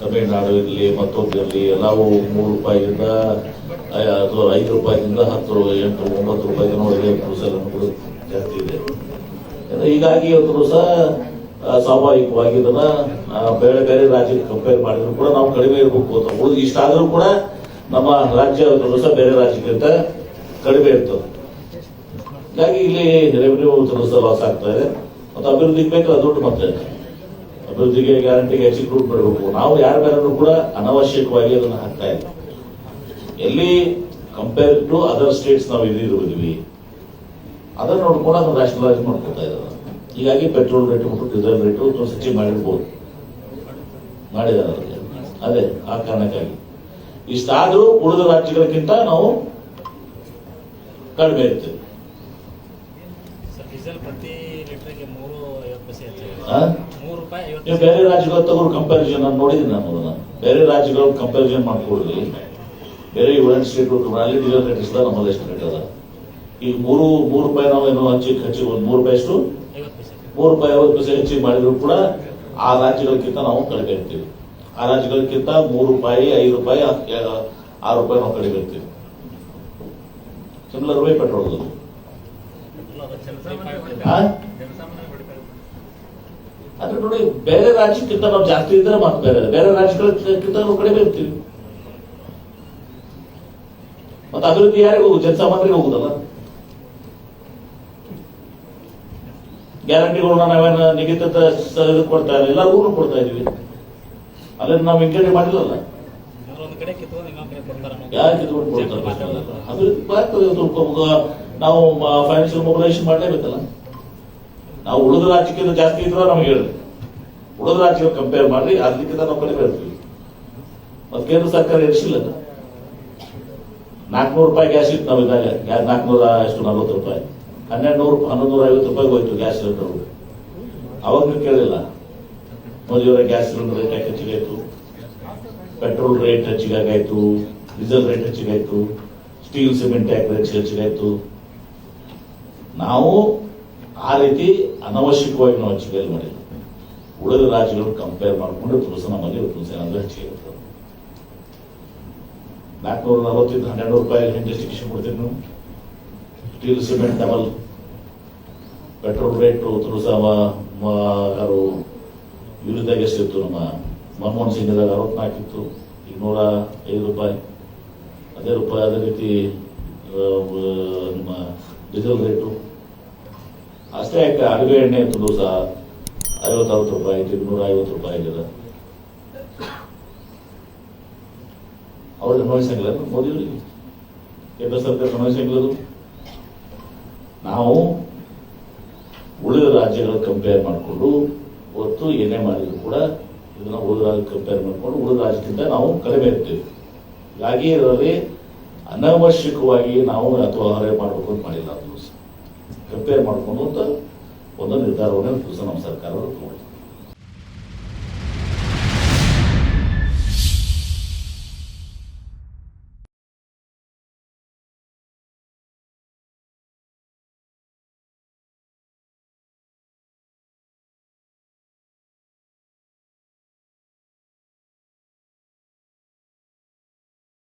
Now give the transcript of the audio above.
ತಮಿಳುನಾಡು ಇರಲಿ ಮತ್ತೊಂದು ಇರಲಿ ನಾವು ಮೂರು ರೂಪಾಯಿಯಿಂದ ಅದು ಐದು ರೂಪಾಯಿಯಿಂದ ಹತ್ತು ಎಂಟು, ಒಂಬತ್ತು ರೂಪಾಯಿ ಒಳಗೆ ಕೂಡ ಜಾಸ್ತಿ ಇದೆ. ಹೀಗಾಗಿ ಇವತ್ತು ಸಹ ಸ್ವಾಭಾವಿಕವಾಗಿ ಇದನ್ನ ಬೇರೆ ಬೇರೆ ರಾಜ್ಯಕ್ಕೆ ಕಂಪೇರ್ ಮಾಡಿದ್ರು ಕೂಡ ನಾವು ಕಡಿಮೆ ಇರಬೇಕು ಅಂತ ಉಳಿದು ಇಷ್ಟಾದರೂ ಕೂಡ ನಮ್ಮ ರಾಜ್ಯ ಸಹ ಬೇರೆ ರಾಜ್ಯಕ್ಕಿಂತ ಕಡಿಮೆ ಇರ್ತದೆ. ಹೀಗಾಗಿ ಇಲ್ಲಿ ರೆವಿನ್ಯೂ ಸಹ ಲಾಸ್ ಆಗ್ತಾ ಇದೆ. ಮತ್ತು ಅಭಿವೃದ್ಧಿಗೆ ಬೇಕಾದ ದುಡ್ಡು ಮತ್ತೆ. ಅಭಿವೃದ್ಧಿಗೆ ಗ್ಯಾರಂಟಿಗೆ ಹೆಚ್ಚಿಗೆ ಕೂಡ ಬಿಡಬೇಕು ನಾವು ಯಾರ ಮೇಲೂ ಕೂಡ ಅನವಶ್ಯಕವಾಗಿ ಅದನ್ನು ಹಾಕ್ತಾ ಇಲ್ಲ. ಎಲ್ಲಿ ಕಂಪೇರ್ ಟು ಅದರ್ ಸ್ಟೇಟ್ಸ್ ನಾವು ಇದಿರುವುದಿವಿ ಅದನ್ನ ನೋಡ್ಕೊಂಡು ಅದನ್ನ ರ್ಯಾಷನಲೈಸ್ ಮಾಡ್ಕೊತಾ ಇದ್ದಾರೆ. ಹೀಗಾಗಿ ಪೆಟ್ರೋಲ್ ರೇಟ್ ಮತ್ತು ಡೀಸೆಲ್ ರೇಟು ಹೆಚ್ಚಿಗೆ ಮಾಡಿರ್ಬೋದು. ಮಾಡಿದ್ದಾರೆ ಅದೇ ಆ ಕಾರಣಕ್ಕಾಗಿ. ಇಷ್ಟಾದರೂ ಉಳಿದ ರಾಜ್ಯಗಳಿಗಿಂತ ನಾವು ಕಡಿಮೆ ಇರ್ತೇವೆ. ಪ್ರತಿ ಲೀಟರ್ಗೆ ಮೂರು ನೀವು ಬೇರೆ ರಾಜ್ಯಗಳ ತಗೊಂಡು ಕಂಪ್ಯಾರಿಸನ್ ನಾನು ನೋಡಿದ್ದೀನಿ ನಾನು ಅದನ್ನ. ಬೇರೆ ರಾಜ್ಯಗಳ ಕಂಪ್ಯಾರಿಸನ್ ಮಾಡ್ಕೊಳ್ಳಿ ಬೇರೆ ಯುನೈಟೆಡ್ ಸ್ಟೇಟ್ ಅಲ್ಲಿ ಡೀಸೆಲ್ ರೇಟ್ ಇಷ್ಟ ನಮ್ಮಲ್ಲಿ ಎಷ್ಟು ರೇಟ್ ಅದ? ಈಗ ಮೂರು ಮೂರು ರೂಪಾಯಿ ನಾವು ಏನೋ ಹಂಚಿಗೆ ಹಚ್ಚಿ ಒಂದು ಮೂರು ರೂಪಾಯಿ ಎಷ್ಟು? ಮೂರು ರೂಪಾಯಿ ಐವತ್ತು ಪೈಸೆ ಹೆಚ್ಚಿಗೆ ಮಾಡಿದ್ರು ಕೂಡ ಆ ರಾಜ್ಯಗಳಕ್ಕಿಂತ ನಾವು ಕಡಿಮೆ ಇರ್ತೀವಿ. ಆ ರಾಜ್ಯಗಳಕ್ಕಿಂತ ಮೂರು ರೂಪಾಯಿ ಐದು ರೂಪಾಯಿ ಆರು ರೂಪಾಯಿ ನಾವು ಕಡಿಮೆ ಇರ್ತೀವಿ. ಸಿಮಿಲರ್ ವೇ ಪೆಟ್ರೋಲ್ ಎಲ್ಲ ಅದು ಜನಸಾಮಾನ್ಯ ಆ? ಜನಸಾಮಾನ್ಯ ಬಡಪಾಯಿ ಅಂದ್ರೆ ನೋಡಿ, ಬೇರೆ ರಾಜ್ಯಕ್ಕಿಂತ ನಾವು ಜಾಸ್ತಿ ಇದ್ರೆ ಮತ್ತೆ ಬೇರೆ ಬೇರೆ ರಾಜ್ಯಗಳಕ್ಕಿಂತ ನಾವು ಕಡಿಮೆ ಇರ್ತೀವಿ. ಮತ್ತೆ ಅಭಿವೃದ್ಧಿ ಯಾರಿಗೂ ಹೋಗುದು? ಜನಸಾಮಾನ್ಯರಿಗೆ ಹೋಗುದಲ್ಲ. ಗ್ಯಾರಂಟಿಗಳನ್ನ ನಾವೇನು ನಿಗದಿತ ಕೊಡ್ತಾ ಇಲ್ಲ ಎಲ್ಲರಿಗೂ ಕೊಡ್ತಾ ಇದೀವಿ ಅದನ್ನ ನಾವು ಇಂಕೇಟ್ ಮಾಡಿಲ್ಲಲ್ಲ. ನಾವು ಫೈನಾನ್ಷಿಯಲ್ ಮೊಬಿಲೈಸೇಷನ್ ಮಾಡಲೇಬೇಕಲ್ಲ. ನಾವು ಉಳಿದ ರಾಜ್ಯಕ್ಕಿಂತ ಜಾಸ್ತಿ ಇದ್ರೆ ನಮಗೆ ಹೇಳಿ. ಉಳಿದ ರಾಜ್ಯಕ್ಕೆ ಕಂಪೇರ್ ಮಾಡಿ ಅದಕ್ಕಿಂತ ನಾವು ಕಡಿಮೆ ಇರ್ತೀವಿ ಮತ್ತೆ ಕೇಂದ್ರ ಸರ್ಕಾರ ಇರಿಸಿಲ್ಲ ನಾಲ್ಕುನೂರು ರೂಪಾಯಿ ಗ್ಯಾಸ್ ಇತ್ತು ನಾವು ಇದ್ದಾಗ ನಾಲ್ಕುನೂರ ಎಷ್ಟು, ನಲ್ವತ್ತು ರೂಪಾಯಿ. ಹನ್ನೆರಡು ನೂರು ಹನ್ನೊಂದು ನೂರ ಐವತ್ತು ರೂಪಾಯಿ ಹೋಯ್ತು ಗ್ಯಾಸ್ ಸಿಲಿಂಡರ್. ಅವಾಗ ನೀವು ಕೇಳಿಲ್ಲ. ಮೋದಿಯವರ ಗ್ಯಾಸ್ ಸಿಲಿಂಡರ್ ರೇಟ್ ಯಾಕೆ ಹೆಚ್ಚಿಗಾಯ್ತು ಪೆಟ್ರೋಲ್ ರೇಟ್ ಹೆಚ್ಚಿಗಾಗಾಯ್ತು ಡೀಸೆಲ್ ರೇಟ್ ಹೆಚ್ಚಿಗಾಯ್ತು ಸ್ಟೀಲ್, ಸಿಮೆಂಟ್ ಯಾಕೆ ರೇಟ್ ಹೆಚ್ಚಿಗಾಯ್ತು ನಾವು ಆ ರೀತಿ ಅನವಶ್ಯಕವಾಗಿ ನಾವು ಹೆಚ್ಚಿಗೆ ಮಾಡಿಲ್ಲ. ಉಳಿದ ರಾಜ್ಯಗಳು ಕಂಪೇರ್ ಮಾಡಿಕೊಂಡು ತುಳಸ ನಮ್ಮಲ್ಲಿ ತುಳಸಿ ಏನಾದರೂ ಹೆಚ್ಚಿಗೆ ಇರ್ತದೆ ನಾಲ್ಕುನೂರ ನಲವತ್ತಿಂದ ಹನ್ನೆರಡು ರೂಪಾಯಿ ಇಂಡಸ್ಟ್ರಿಗೇಷನ್ ಕೊಡ್ತೀವಿ ನೀವು? Steel, cement, double. Petrol rate ತುಳಸ ಯಾರು ವಿರುದ್ಧ ಎಷ್ಟಿತ್ತು ನಮ್ಮ ಮನಮೋಹನ್ ಸಿಂಗ್ ಇದ್ದಾಗ ಅರವತ್ನಾಲ್ಕು ಇತ್ತು ಈಗ ನೂರ ಐದು ರೂಪಾಯಿ. ಅದೇ ರೂಪಾಯಿ ಅದೇ ರೀತಿ ನಿಮ್ಮ ಡೀಸೆಲ್ ರೇಟು. ಅಷ್ಟೇ ಯಾಕೆ, ಅಡುಗೆ ಎಣ್ಣೆ ಅಂತಂದು ಸಹ ಐವತ್ತರವತ್ತು ರೂಪಾಯಿ ಈಗ ನೂರ ಐವತ್ತು ರೂಪಾಯಿ ಆಗಿದೆ ಅವ್ರಿಗೆ. ನೋಯಿಸಂಗಿಲ್ಲ ಮೋದಿಯವರಿಗೆ ಕೇಂದ್ರ ಸರ್ಕಾರ ನೋಯಿಸಂಗಿಲ್ಲದು ನಾವು ಉಳಿದ ರಾಜ್ಯಗಳ ಕಂಪೇರ್ ಮಾಡಿಕೊಂಡು ಹೊತ್ತು ಏನೇ ಮಾಡಿದ್ರು ಕೂಡ ಇದನ್ನ ಉಳಿದ ರಾಜ್ಯ ಕಂಪೇರ್ ಮಾಡಿಕೊಂಡು, ಉಳಿದ ರಾಜ್ಯದಿಂದ ನಾವು ಕಡಿಮೆ ಇರ್ತೀವಿ. ಹೀಗಾಗಿ ಇದರಲ್ಲಿ ಅನವಶ್ಯಕವಾಗಿ ನಾವು ಅಥವಾ ಮಾಡಬೇಕು ಅಂತ ಮಾಡಿಲ್ಲ ಅದು. ಕಂಪೇರ್ ಮಾಡಿಕೊಂಡು ಅಂತ ಒಂದು ನಿರ್ಧಾರವನ್ನು ದಿವಸ ನಮ್ಮ ಸರ್ಕಾರ ತಗೊಂಡಿದೆ